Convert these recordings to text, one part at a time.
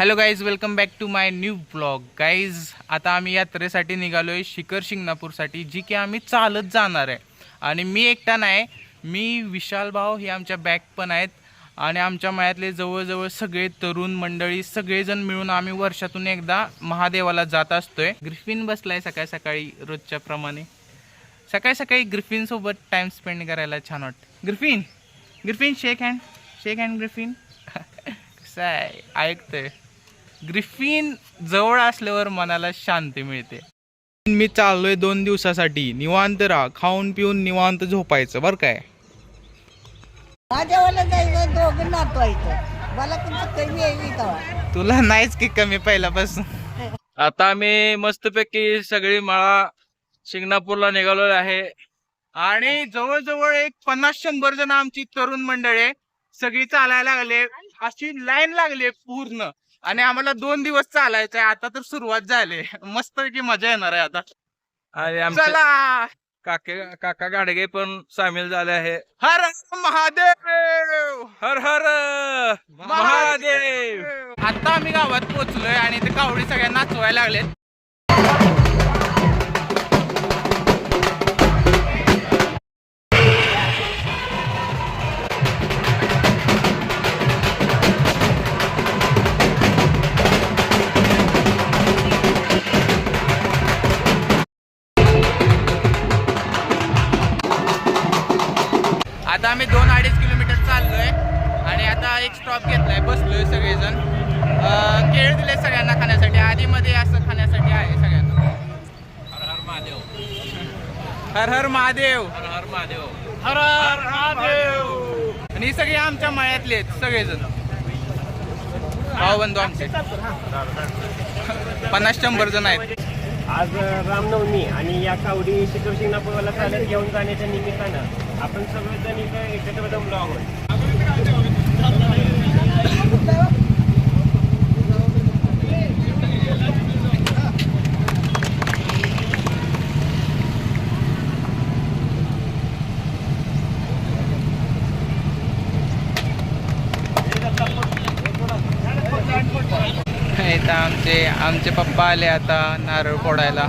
Hello guys welcome back to my new blog guys आता आम्ही यात्रेसाठी निघालो आहे शिखर शिंगणापूरसाठी जी की आम्ही चालत जाणार आहे. आणि मी एकटा नाही मी विशाल भाऊ हे आमच्या बॅक पण आहेत. आणि आमच्या मयातले जवळजवळ सगळे तरुण मंडळी सगळेजण मिळून आम्ही वर्षातून एकदा महादेवाला जात असतोय. ग्रिफिन बसलाय सकाळी सकाळी रोजच्या प्रमाणे. सकाळी सकाळी ग्रिफिन सोबत टाइम स्पेंड करायला छान वाटतं. Griffin Griffin shake hand shake hand Griffin कसं आहे? ऐकतंय. ग्रिफिन जवळ असल्यावर मनाला शांती मिळते. मी चाललोय दोन दिवसासाठी. निवांत राहा. खाऊन पिऊन निवांत झोपायचं बरं काय? माझ्यावाला जायचं दोघं नातवायचं मला तुमचं कमी यावी तेव्हा? तुला नाहीच की कमी पहिल्यापासून. आता आम्ही मस्तपैकी सगळी माळा शिंगणापूरला निघालो आहे. आणि जवळजवळ एक पन्नास शंभर जण आमची तरुण मंडळी आहे. सगळी चालायला लागले. अशी लाईन लागली पूर्ण. आणि आम्हाला दोन दिवस चालायचं आहे आता तर सुरुवात झाली. मस्तपैकी मजा येणार आहे आता. आणि आमचे चला. काके काका गाडगे पण सामील झाले आहे. हर महादेव. हर हर महादेव. आता आम्ही गावात पोहोचलोय आणि ते कावडी सगळ्यांना नाचवायला लागलेत. आता आम्ही दोन अडीच किलोमीटर चाललोय आणि आता एक स्टॉप घेतलाय बसलोय सगळेजण. केळ दिले सगळ्यांना खाण्यासाठी. आधी मध्ये असं खाण्यासाठी आहे सगळ्यांना. हर हर महादेव. हर हर महादेव. हर हर महादेव हर हर महादेव आणि सगळे आमच्या मळ्यातले आहेत सगळेजण. भाऊबंधू आमचे. पन्नास शंभर जण आहेत. आज रामनवमी आणि या कावडी शिखर शिंगणापूरला चालत घेऊन जाण्याच्या निमित्तानं आपण सगळेजण इथं एकत्र जमलो आहोत. म्हणजे आमचे पप्पा आले आता नारळ फोडायला.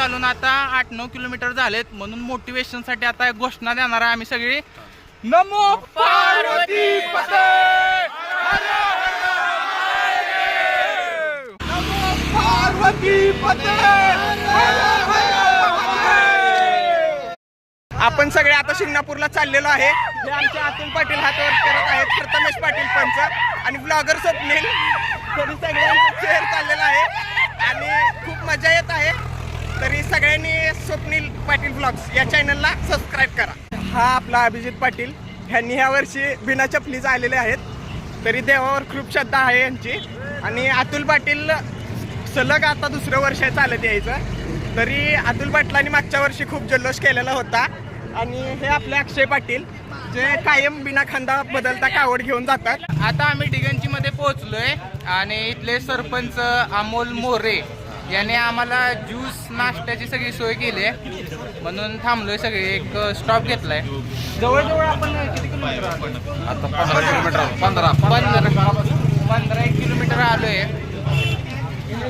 चालून आता आठ नऊ किलोमीटर झालेत. म्हणून मोटिवेशनसाठी आता एक घोषणा देणार आहे आम्ही सगळी. नमो पार्वती नमो पार्वती आपण सगळे आता शिंगणापूरला चाललेलो आहे. हे आमचे अतुल पाटील हातावर करत आहेत. प्रथमेश पाटील पंच आणि ब्लॉगर स्वप्नील. तरी सगळ्यांचं चेअर चाललेला आहे. आणि खूप मजा येत आहे. तरी सगळ्यांनी स्वप्नील पाटील ब्लॉग्स या चॅनलला सबस्क्राईब करा. हा आपला अभिजित पाटील. ह्यांनी ह्या वर्षी बिना चपलीच आलेले आहेत. तरी देवावर खूप श्रद्धा आहे यांची. आणि अतुल पाटील सलग आता दुसरं वर्ष आहे चालत यायचं. तरी अतुल पाटलांनी मागच्या वर्षी खूप जल्लोष केलेला होता. आणि हे आपले अक्षय पाटील जे कायम बिना खांदा बदलता कावड घेऊन जातात. आता आम्ही डिगंची मध्ये पोहोचलोय. आणि इथले सरपंच अमोल मोरे याने आम्हाला ज्यूस नाश्त्याची सगळी सोय केली आहे. म्हणून थांबलोय सगळे एक स्टॉप घेतलाय. जवळजवळ आपण किती किलोमीटर? आता पंधरा किलोमीटर. पंधरा पंधरा पंधरा एक किलोमीटर आलोय.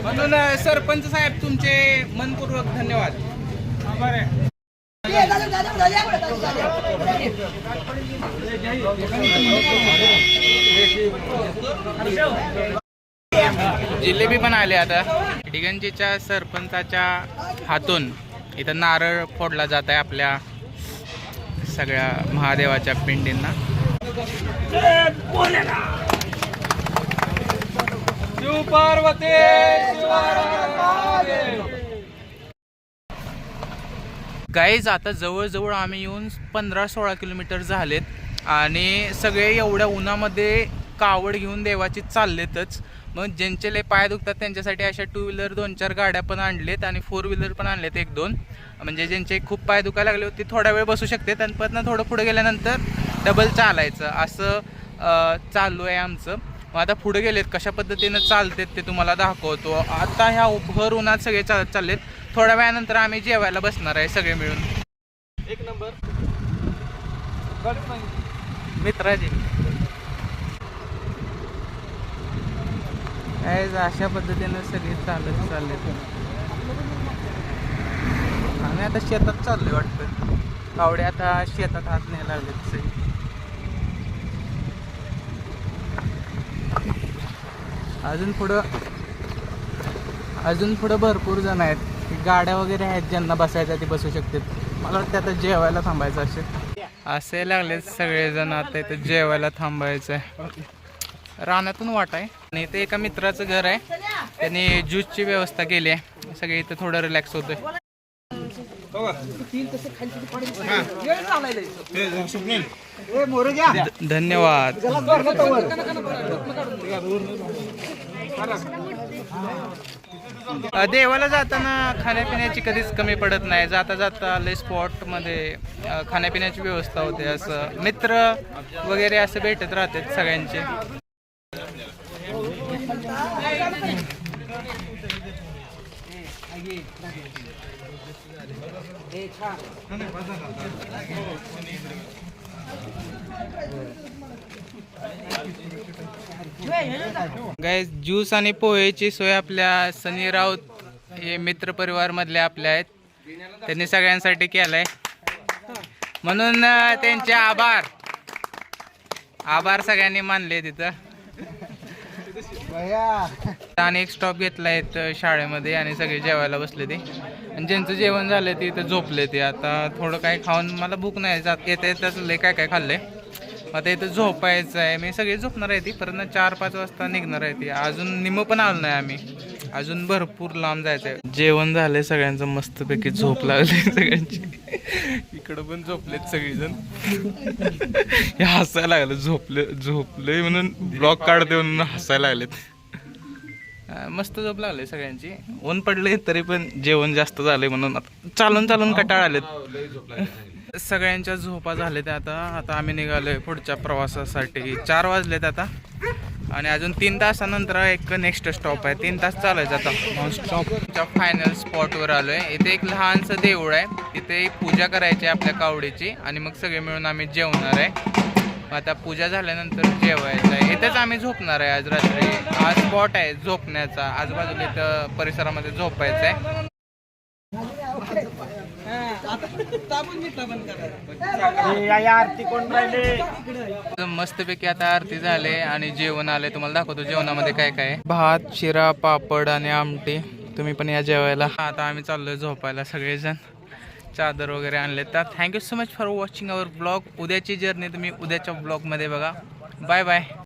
म्हणून सरपंच साहेब तुमचे मनपूर्वक धन्यवाद. जिलेबी पण आले आता. डिगंजीच्या सरपंचाच्या हातून इथं नारळ फोडला जात आहे आपल्या सगळ्या महादेवाच्या पिंडींना. गाईज आता जवळजवळ आम्ही येऊन पंधरा सोळा किलोमीटर झालेत आणि सगळे एवढ्या उन्हामध्ये कावड घेऊन देवाची चाललेतच. मग ज्यांचे लय पाय दुखतात त्यांच्यासाठी अशा टू व्हीलर दोन चार गाड्या पण आणलेत आणि फोर व्हीलर पण आणलेत एक दोन. म्हणजे ज्यांचे खूप पाय दुखायला लागले होते थोडा वेळ बसू शकते आणि पण थोडं पुढे गेल्यानंतर डबल चालायचं. असं चालू आहे आमचं. मग आता पुढे गेलेत कशा पद्धतीनं चालतेत ते तुम्हाला दाखवतो. आता ह्या भर उन्हात सगळे चालत चाललेत. थोड्या वेळानंतर आम्ही जेवायला बसणार आहे सगळे मिळून. एक नंबर. मित्राजी. काय अशा पद्धतीनं सगळे चालत चालले आम्ही आता शेतात चाललोय वाटतं. कावडे आता शेतात हात नाही लागले सगळे. अजून पुढं अजून पुढं भरपूर जण आहेत. गाड्या वगैरे आहेत ज्यांना बसायचं ते बसू शकतात. मला वाटतं आता जेवायला थांबायचं असे असे लागले सगळेजण आता इथं जेवायला थांबायचं आहे रानातून वाट आहे. आणि ते एका मित्राचं घर आहे. त्यांनी ज्यूसची व्यवस्था केली आहे. सगळे इथं थोडं रिलॅक्स होतोय. धन्यवाद. देवाला जाताना खाण्यापिण्याची कधीच कमी पडत नाही. जाता जाता लय स्पॉटमध्ये मध्ये खाण्यापिण्याची व्यवस्था होते असं. मित्र वगैरे असं भेटत राहतात सगळ्यांचे. गाय ज्यूस आणि पोहेची सोय आपल्या सनी राऊत हे मित्र परिवार मधले आपले आहेत. त्यांनी सगळ्यांसाठी केलंय. म्हणून त्यांचे आभार. आभार सगळ्यांनी मानले तिथं. आणि एक स्टॉप घेतला इथं शाळेमध्ये आणि सगळे जेवायला बसले ते. आणि ज्यांचं जेवण झालं ते इथं झोपले ते. आता थोडं काय खाऊन मला भूक नाही जात. येता येताच लय काय काय खाल्लंय. आता इथं झोपायचं आहे मी सगळे झोपणार आहे ती परत चार पाच वाजता निघणार आहे ती. अजून निम पण आलो नाही आम्ही. अजून भरपूर लांब जायचं आहे जेवण झालंय सगळ्यांचं मस्तपैकी झोप लागली सगळ्यांची. इकडं पण झोपलेत सगळेजण. हे हसायला लागलं झोपले झोपले म्हणून ब्लॉक काढते म्हणून हसायला लागलेत. मस्त झोप लागले सगळ्यांची. ऊन पडले तरी पण जेवण जास्त झालंय म्हणून. आता चालून चालून कटाळ आलेत. सगळ्यांच्या झोपा झाल्यात आता. आता आम्ही निघालोय पुढच्या प्रवासासाठी. चार वाजलेत आता. आणि अजून तीन तासानंतर एक नेक्स्ट स्टॉप आहे. तीन तास चालायचं आता. नॉन स्टॉपच्या फायनल स्पॉटवर आलोय. इथे एक लहानसं देऊळ आहे. तिथे पूजा करायची आहे आपल्या कावडीची. आणि मग सगळे मिळून आम्ही जेवणार आहे. मग आता पूजा झाल्यानंतर जेवायचं आहे. इथेच आम्ही झोपणार आहे आज रात्री. हा स्पॉट आहे झोपण्याचा. आजूबाजूला इथं परिसरामध्ये झोपायचं आहे आरती कोण राहिले? मस्तपैकी आता आरती झाले आणि जेवण आले तुम्हाला दाखवतो जेवणामध्ये काय काय आहे. भात शिरा पापड आणि आमटी. तुम्ही पण या जेवायला. आता आम्ही चाललोय झोपायला सगळेजण. चादर वगैरे आणले तर thank you so much for watching our blog उद्याची जर्नी तुम्ही उद्याच्या ब्लॉगमध्ये बघा. Bye bye